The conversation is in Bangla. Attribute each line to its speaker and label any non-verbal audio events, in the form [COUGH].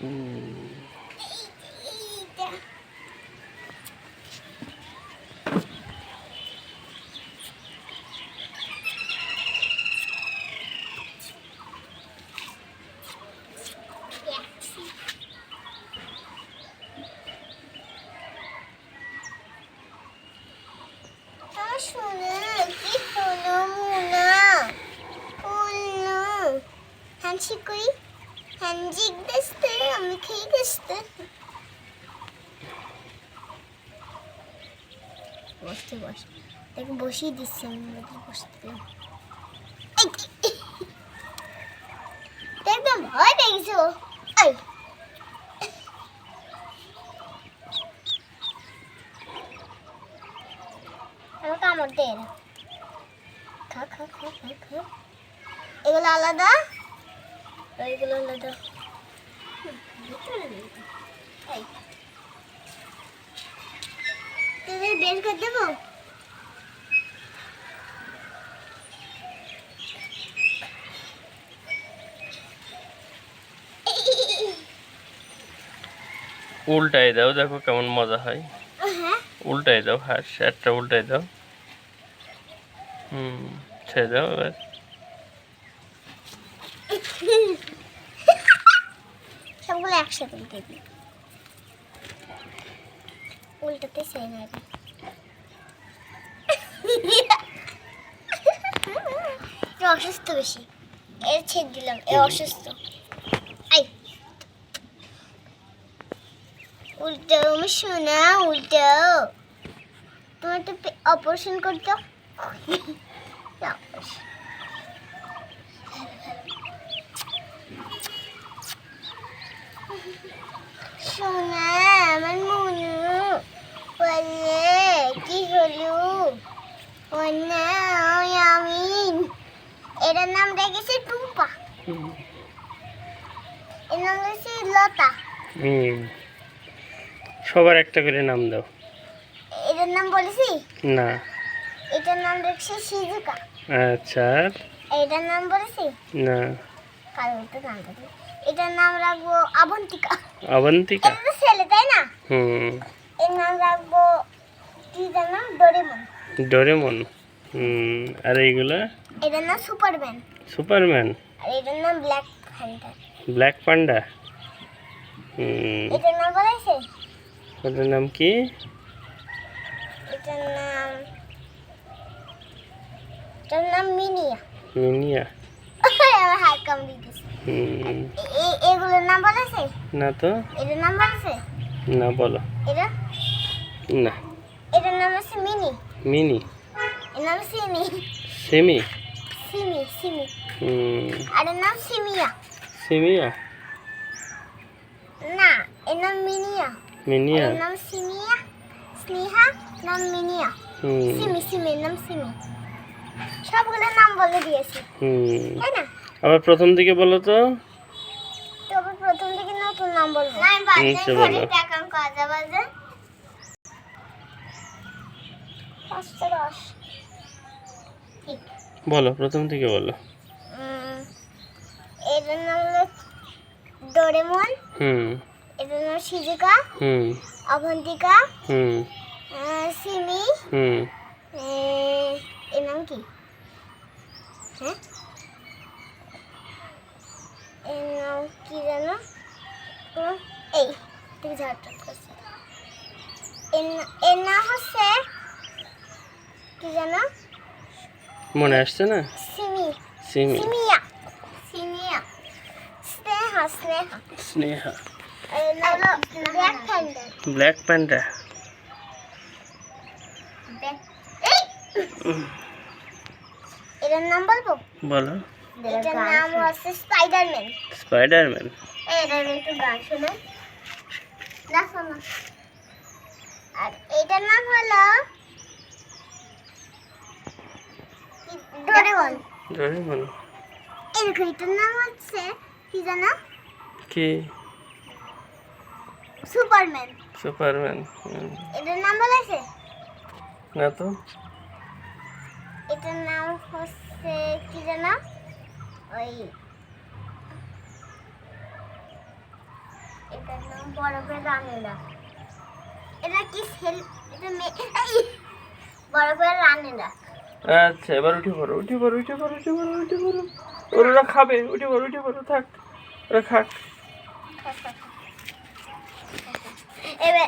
Speaker 1: হুম,
Speaker 2: হ্যান্ডশেক দিতে আমি খেয়ে দিতে বসতে বস তাকে বসিয়ে দিচ্ছি আমি ওকে বসতে দিলাম এই, দেখলাম ভয় পেয়ে গেছে ও এই আমাকে আমার দে এরা। খা খা খা খা খা এগুলো আলাদা তোদের বের করে দেবো?
Speaker 1: উল্টাই দাও দেখো কেমন মজা হয়।
Speaker 2: হ্যাঁ?
Speaker 1: উল্টাই দাও হ্যাঁ একটা উল্টাই দাও। হুম ছেড়ে দাও এবার। [LAUGHS]
Speaker 2: সবগুলো একসাথে দেবি উল্টাতে চাই না অসুস্থ বেশি। এর ছেদ দিলাম, এ অসুস্থ। আই। উল্টো আমার উল্টো। তোমার তো অপারেশন করতো অপারেশন সোনা আমার মনু বলে কি হলো? ওর নাম আমিন। এটার নাম রেখেছে টুপা এর নাম রেখেছে লতা।
Speaker 1: হুম। সবার একটা করে নাম দাও।
Speaker 2: এটার নাম বলেছি?
Speaker 1: না।
Speaker 2: এটার নাম রেখেছে সিজুকা।
Speaker 1: আচ্ছা।
Speaker 2: এটার নাম বলেছি?
Speaker 1: না।
Speaker 2: কারও নাম বলি এটার নাম রাখব আবন্তিকা।
Speaker 1: অবন্তিকা
Speaker 2: এটা ছেলে তাই না?
Speaker 1: হুম।
Speaker 2: এর নাম রাখব কি জানো ডোরেমন।
Speaker 1: ডোরেমন। হুম আর এইগুলা?
Speaker 2: এটার নাম সুপারম্যান।
Speaker 1: সুপারম্যান?
Speaker 2: আর এটার নাম ব্ল্যাক হ্যান্টার
Speaker 1: ব্ল্যাক পান্ডা? হুম।
Speaker 2: এটার নাম বলেছে
Speaker 1: ওটার নাম কি?
Speaker 2: এটার নাম এটার নাম মিনিয়া।
Speaker 1: মিনিয়া।
Speaker 2: আমার হাত কামড়ে দিয়েছে এগুলোর নাম বলেছে
Speaker 1: না তো।
Speaker 2: নাম বলেছে
Speaker 1: না বলো।
Speaker 2: এটা?
Speaker 1: না।
Speaker 2: এটার নাম আছে মিনি।
Speaker 1: মিনি।
Speaker 2: এর নাম সিমি।
Speaker 1: সেমি?
Speaker 2: সিমি সিমি। আর এর নাম সিমিয়া।
Speaker 1: সেমিয়া?
Speaker 2: না এর নাম মিনিয়া।
Speaker 1: মিনিয়া?
Speaker 2: এর নাম সিমিয়া স্নেহা নাম মিনিয়া।
Speaker 1: হুম।
Speaker 2: সিমি সিমি নাম সিমি। সবগুলোর নাম বলে দিয়েছি।
Speaker 1: হুম।
Speaker 2: তাই না?
Speaker 1: আবার প্রথম দিকে বলো তো।
Speaker 2: তবে প্রথম থেকে নতুন
Speaker 1: নিচে বলো। বলো। প্রথম থেকে বলো।
Speaker 2: এটার নাম হলো ডোরেমন।
Speaker 1: হুম।
Speaker 2: এটার নাম সিজুকা।
Speaker 1: হুম।
Speaker 2: অবন্তিকা।
Speaker 1: হুম।
Speaker 2: আহ, সিমি।
Speaker 1: হুম।
Speaker 2: এর নাম কি? হ্যাঁ এর নাম কি জানো? উম, এই ঠিক ঝাড়টা করছে এর নাম হচ্ছে কি জানো?
Speaker 1: মনে আসছে না?
Speaker 2: Simi. Simi. Simia.
Speaker 1: Simia.
Speaker 2: Sneha Sneha. Sneha. Black panther
Speaker 1: black panda.
Speaker 2: এটার নাম বলব?
Speaker 1: বলো।
Speaker 2: এটার নাম হচ্ছে স্পাইডারম্যান
Speaker 1: স্পাইডারম্যান
Speaker 2: আর এটার নাম হলো ডোরেমন
Speaker 1: ডোরেমন
Speaker 2: এরকম এটার নাম হচ্ছে কি জানো?
Speaker 1: কি?
Speaker 2: সুপারম্যান
Speaker 1: সুপারম্যান
Speaker 2: এটার নাম বলেছে?
Speaker 1: না তো।
Speaker 2: এটার নাম হচ্ছে কি জানো? ওই এটার নাম বরফের রানেলা এটা কি সেল এটা! বরফের রানীরা।
Speaker 1: আচ্ছা এবার উঠে পড়ো উঠে পড়ো উঠে পড়ো উঠে পড়ো উঠে পড়ো। ওরা খাবে উঠে পড়ো উঠে পড়ো থাক। ওরা খাক।
Speaker 2: এবার